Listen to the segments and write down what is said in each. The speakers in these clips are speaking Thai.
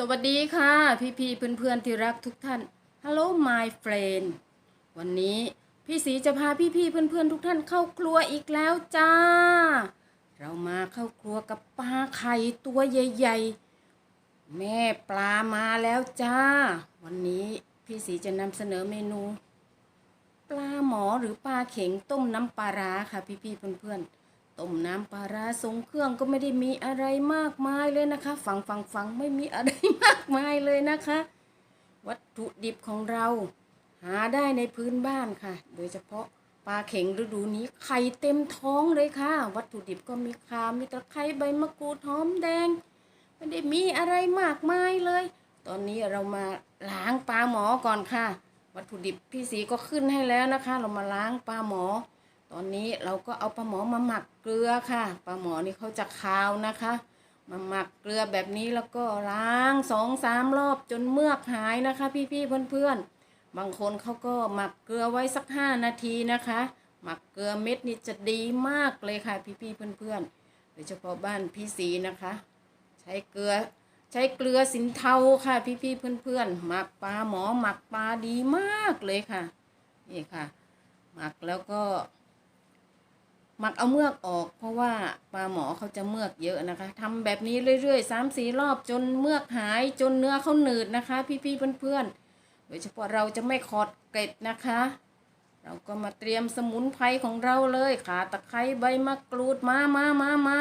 สวัสดีค่ะ พี่พี่เพื่อนเพื่อนที่รักทุกท่าน Hello my friend วันนี้พี่สีจะพาพี่พี่เพื่อนเพื่อนทุกท่านเข้าครัวอีกแล้วจ้า เรามาเข้าครัวกับปลาไข่ตัวใหญ่ๆ แม่ปลามาแล้วจ้า วันนี้พี่สีจะนำเสนอเมนู ปลาหมอหรือปลาเข็งต้มน้ำปลาร้าค่ะพี่พี่ๆเพื่อนๆ ต้มน้ำปลาร้าทรงเครื่องก็ไม่ได้มีอะไรมากมายเลยนะคะ ฟังฟังฟังไม่มีอะไรมากมายเลยนะคะ วัตถุดิบของเรา หาได้ในพื้นบ้านค่ะ โดยเฉพาะปลาเข็งฤดูนี้ไข่เต็มท้องเลยค่ะ วัตถุดิบก็มีข่ามีตะไคร้ใบมะกรูดหอมแดง ไม่ได้มีอะไรมากมายเลย ตอนนี้เรามาล้างปลาหมอก่อนค่ะ วัตถุดิบพี่สีก็ขึ้นให้แล้วนะคะ เรามาล้างปลาหมอ ตอนนี้เราก็เอาปลาหมอมาหมักเกลือค่ะปลาหมอนี่เขาจะคาวนะคะ มาหมักเกลือแบบนี้แล้วก็ล้างสองสามรอบจนเมือกหายนะคะ พี่ๆเพื่อนๆ บางคนเขาก็หมักเกลือไว้สักห้านาทีนะคะ หมักเกลือเม็ดนี่จะดีมากเลยค่ะ พี่ๆเพื่อนๆโดยเฉพาะบ้านพี่สีนะคะ ใช้เกลือใช้เกลือสินเทาค่ะ พี่ๆเพื่อนๆหมักปลาหมอหมักปลาดีมากเลยค่ะนี่ค่ะ หมักแล้วก็ มักเอาเมือกออก เพราะว่าปลาหมอเขาจะเมือกเยอะนะคะทำแบบนี้เรื่อยๆสามสี่รอบจนเมือกหายจนเนื้อเขาหนืดนะคะ พี่ๆเพื่อนๆโดยเฉพาะเราจะไม่ขอดเกล็ดนะคะ เราก็มาเตรียมสมุนไพรของเราเลยขาตะไคร้ใบมะกรูดมามามามา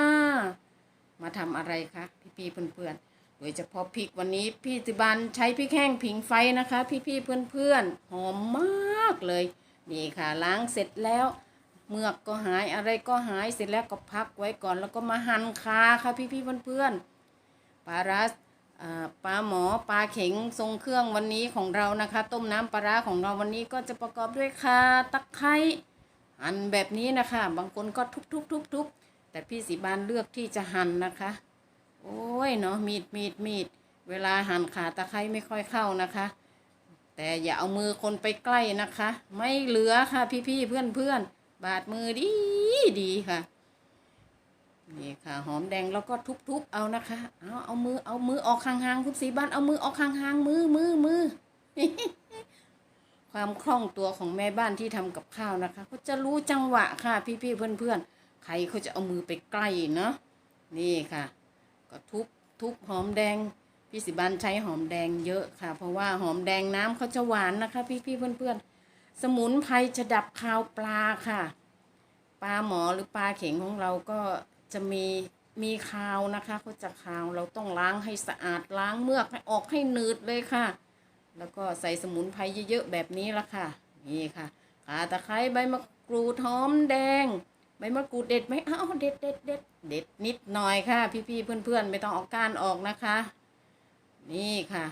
มาทำอะไรคะพี่ๆเพื่อนๆโดยเฉพาะพริกวันนี้พี่ติบันใช้พริกแห้งผิงไฟนะคะ พี่ๆเพื่อนๆหอมมากเลย นี่ค่ะล้างเสร็จแล้ว เมือกก็หายอะไรก็หายเสร็จแล้วก็พักไว้ก่อน แล้วก็มาหั่นคาค่ะพี่ๆเพื่อนๆปลาร้าปลาหมอปลาเข็งทรงเครื่องวันนี้ของเรานะคะ ต้มน้ำปลาร้าของเราวันนี้ก็จะประกอบด้วยขาตะไคร้หั่นแบบนี้นะคะ บางคนก็ทุบๆๆๆแต่พี่สีบานเลือกที่จะหั่นนะคะ โอ้ยเนาะมีดมีดมีดเวลาหั่นขาตะไคร้ไม่ค่อยเข้านะคะ แต่อย่าเอามือคนไปใกล้นะคะ ไม่เหลือค่ะพี่ๆเพื่อนๆ บาดมือดีดีค่ะ นี่ค่ะ หอมแดงแล้วก็ทุบๆเอานะคะ เอาเอามือเอามือออกห่างๆคุณสีบ้านเอามือออกห่างๆมือมือมือความคล่องตัวของแม่บ้านที่ทำกับข้าวนะคะเขาจะรู้จังหวะค่ะ พี่ๆเพื่อนๆใครเขาจะเอามือไปใกล้เนาะนี่ค่ะ ก็ทุบทุบหอมแดงพี่สิบันใช้หอมแดงเยอะค่ะ เพราะว่าหอมแดงน้ำเขาจะหวานนะคะ พี่ๆเพื่อนๆ สมุนไพรจะดับคาวปลาค่ะ ปลาหมอหรือปลาเข็งของเราก็จะมีมีคาวนะคะเขาจะคาวเราต้องล้างให้สะอาดล้างเมือกให้ออกให้หนืดเลยค่ะ แล้วก็ใส่สมุนไพรเยอะๆแบบนี้ละค่ะ นี่ค่ะขาตะไคร้ใบมะกรูดหอมแดง ใบมะกรูดเด็ดไหมอ้าวเด็ดเด็ดเด็ดเด็ดนิดหน่อยค่ะ พี่ๆเพื่อนๆ ไม่ต้องเอาก้านออกนะคะ นี่ค่ะ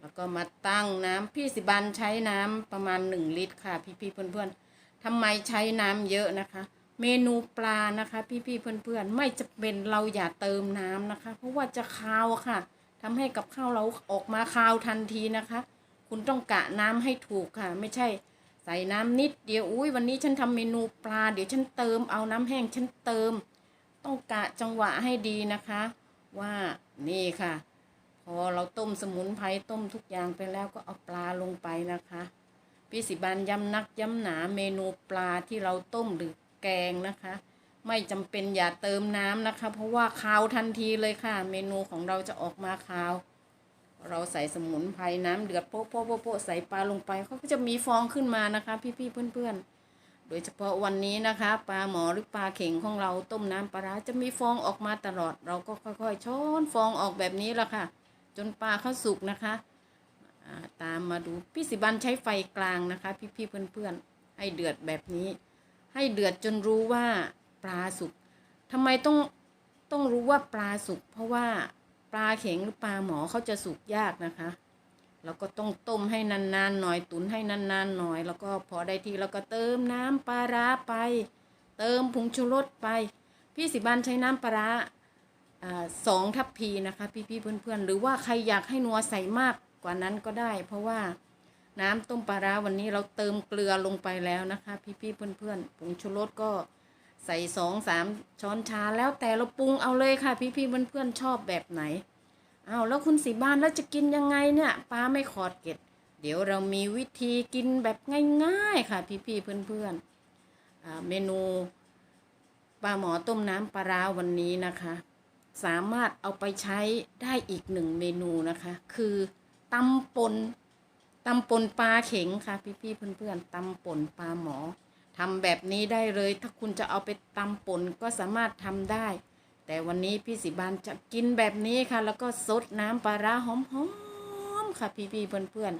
แล้วก็มาตั้งน้ำพี่สิบันใช้น้ำประมาณหนึ่งลิตรค่ะ พี่ๆเพื่อนๆทำไมใช้น้ำเยอะนะคะ เมนูปลานะคะ พี่ๆเพื่อนๆไม่จะเป็นเราอย่าเติมน้ำนะคะ เพราะว่าจะคาวค่ะทำให้กับข้าวเราออกมาคาวทันทีนะคะ คุณต้องกะน้ำให้ถูกค่ะ ไม่ใช่ใส่น้ำนิดเดียวอุ้ยวันนี้ฉันทำเมนูปลาเดี๋ยวฉันเติมเอาน้ำแห้งฉันเติม ต้องกะจังหวะให้ดีนะคะ ว่านี่ค่ะ อเราต้มสมุนไพรต้มทุกอย่างไปแล้วก็เอาปลาลงไปนะคะ พี่สิบานย้ำนักย้ำหนาเมนูปลาที่เราต้มหรือแกงนะคะ ไม่จำเป็นอย่าเติมน้ำนะคะ เพราะว่าคาวทันทีเลยค่ะ เมนูของเราจะออกมาคาว เราใส่สมุนไพรน้ำเดือดโป๊ะโป๊ะโป๊ะปะใส่ปลาลงไปเขาก็จะมีฟองขึ้นมานะคะ พี่ๆเพื่อนๆโดยเฉพาะวันนี้นะคะ ปลาหมอหรือปลาเข็งของเราต้มน้ำปลาร้าจะมีฟองออกมาตลอด เราก็ค่อยๆช้อนฟองออกแบบนี้ละค่ะ จนปลาเขาสุกนะคะอ่าตามมาดูพี่สิบันใช้ไฟกลางนะคะ พี่ๆเพื่อนๆ ให้เดือดแบบนี้ ให้เดือดจนรู้ว่าปลาสุกทำไมต้องต้องรู้ว่าปลาสุกเพราะว่าปลาเข็งหรือปลาหมอเขาจะสุกยากนะคะ แล้วก็ต้องต้มให้นานๆหน่อยตุนให้นานๆหน่อย แล้วก็พอได้ที่เราก็เติมน้ำปลาร้าไป เติมผงชูรสไป พี่สิบันใช้น้ำปลาร้า สองทัพพีนะคะ พี่ๆเพื่อนๆ หรือว่าใครอยากให้นัวใส่มากกว่านั้นก็ได้ เพราะว่าน้ำต้มปลาร้าวันนี้เราเติมเกลือลงไปแล้วนะคะ พี่ๆเพื่อนๆผงชูรสก็ใส่สองสามช้อนชาแล้วแต่เราปรุงเอาเลยค่ะ พี่ๆเพื่อนๆชอบแบบไหนอ้าวแล้วคุณสีบานแล้วจะกินยังไงเนี่ยปลาไม่ขอดเก็ดเดี๋ยวเรามีวิธีกินแบบง่ายๆค่ะ พี่ๆเพื่อนๆอ่าเมนูปลาหมอต้มน้ำปลาร้าวันนี้นะคะ สามารถเอาไปใช้ได้อีกหนึ่งเมนูนะคะ คือตำปนตำปนปลาเข็งค่ะ พี่ๆเพื่อนๆตำปนปลาหมอทำแบบนี้ได้เลย ถ้าคุณจะเอาไปตำป่นก็สามารถทำได้ แต่วันนี้พี่สิบานจะกินแบบนี้ค่ะ แล้วก็ซดน้ำปลาร้าหอมๆค่ะ พี่ๆเพื่อน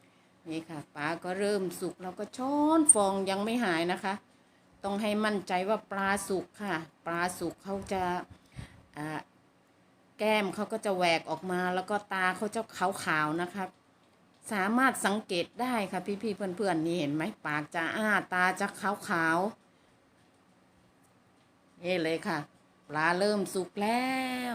ๆนี่ค่ะปลาก็เริ่มสุกแล้วก็ช้อนฟองยังไม่หายนะคะ ต้องให้มั่นใจว่าปลาสุกค่ะ ปลาสุกเขาจะ แก้มเขาก็จะแหวกออกมาแล้วก็ตาเขาจะขาวๆนะครับ สามารถสังเกตได้ค่ะพี่ๆเพื่อนๆนี่เห็นไหมปากจะอ้าตาจะขาวๆนี่เลยค่ะ ปลาเริ่มสุกแล้ว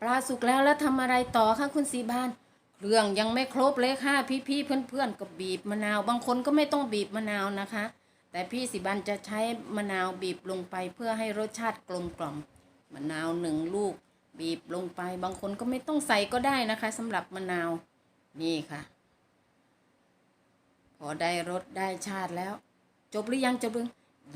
ปลาสุกแล้วแล้วทำอะไรต่อคะคุณสีบานเครื่องยังไม่ครบเลยค่ะ พี่ๆเพื่อนๆก็บีบมะนาว บางคนก็ไม่ต้องบีบมะนาวนะคะ แต่พี่สิบันจะใช้มะนาวบีบลงไปเพื่อให้รสชาติกลมกล่อม มะนาวหนึ่งลูก บีบลงไปบางคนก็ไม่ต้องใส่ก็ได้นะคะสำหรับมะนาวนี่ค่ะ พอได้รสได้ชาติแล้ว จบหรือยังจะเบึง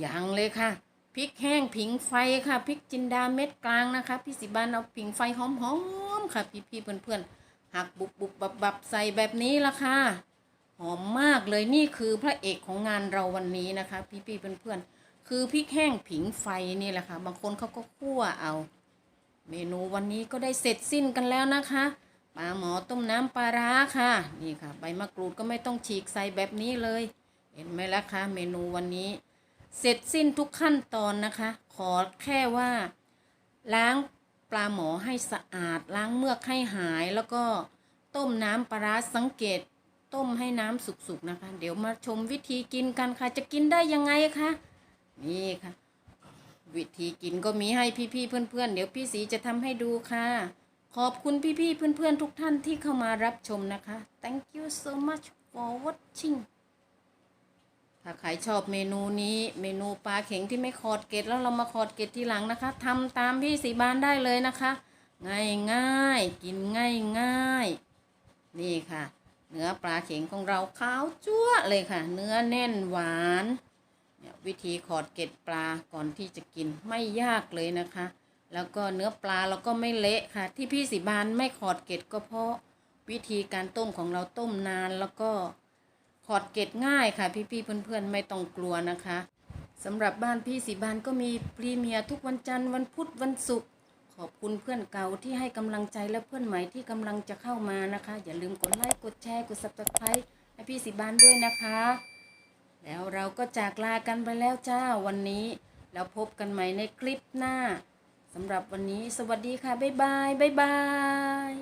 ยังเลยค่ะพริกแห้งผิงไฟค่ะพริกจินดาเม็ดกลางนะคะ พี่สิบานเอาผิงไฟหอมๆค่ะ พี่ๆเพื่อนๆหักบุบบุบบับบับใส่แบบนี้ละค่ะหอมมากเลยนี่คือพระเอกของงานเราวันนี้นะคะ พี่ๆเพื่อนๆ คือพริกแห้งผิงไฟนี่แหละค่ะ บางคนเขาก็คั่วเอา เมนูวันนี้ก็ได้เสร็จสิ้นกันแล้วนะคะปลาหมอต้มน้ำปลาร้าค่ะ นี่ค่ะ ใบมะกรูดก็ไม่ต้องฉีกใส่แบบนี้เลย เห็นไหมล่ะคะ เมนูวันนี้ เสร็จสิ้นทุกขั้นตอนนะคะ ขอแค่ว่า ล้างปลาหมอให้สะอาด ล้างเมือกให้หาย แล้วก็ต้มน้ำปลาร้าสังเกต ต้มให้น้ำสุกๆนะคะ เดี๋ยวมาชมวิธีกินกันค่ะ จะกินได้ยังไงคะ นี่ค่ะ วิธีกินก็มีให้พี่ๆเพื่อนๆ เดี๋ยวพี่สีจะทำให้ดูค่ะ ขอบคุณพี่ๆเพื่อนๆ ทุกท่านที่เข้ามารับชมนะคะ thank you so much for watching ถ้าใครชอบเมนูนี้เมนูปลาเข็งที่ไม่ขอดเกล็ดแล้วเรามาขอดเกล็ดทีหลังนะคะทำตามพี่สีบานได้เลยนะคะ ง่ายง่ายๆกินง่ายง่ายๆนี่ค่ะ เนื้อปลาเข็งของเราขาวจั๊วเลยค่ะ เนื้อแน่นหวาน วิธีขอดเกล็ดปลาก่อนที่จะกินไม่ยากเลยนะคะ แล้วก็เนื้อปลาเราก็ไม่เละค่ะ ที่พี่สีบานไม่ขอดเกล็ดก็เพราะวิธีการต้มของเราต้มนานแล้วก็ขอดเกล็ดง่ายค่ะ พี่ๆเพื่อนๆไม่ต้องกลัวนะคะสำหรับบ้านพี่สีบานก็มีพรีเมียร์ทุกวันจันทร์วันพุธวันศุกร์ขอบคุณเพื่อนเก่าที่ให้กำลังใจและเพื่อนใหม่ที่กำลังจะเข้ามานะคะ อย่าลืมกดไลค์กดแชร์กด subscribe ให้พี่สีบานด้วยนะคะ แล้วเราก็จากลากันไปแล้วจ้าวันนี้ แล้วพบกันใหม่ในคลิปหน้าสำหรับวันนี้สวัสดีค่ะ บ๊ายบาย บ๊ายบาย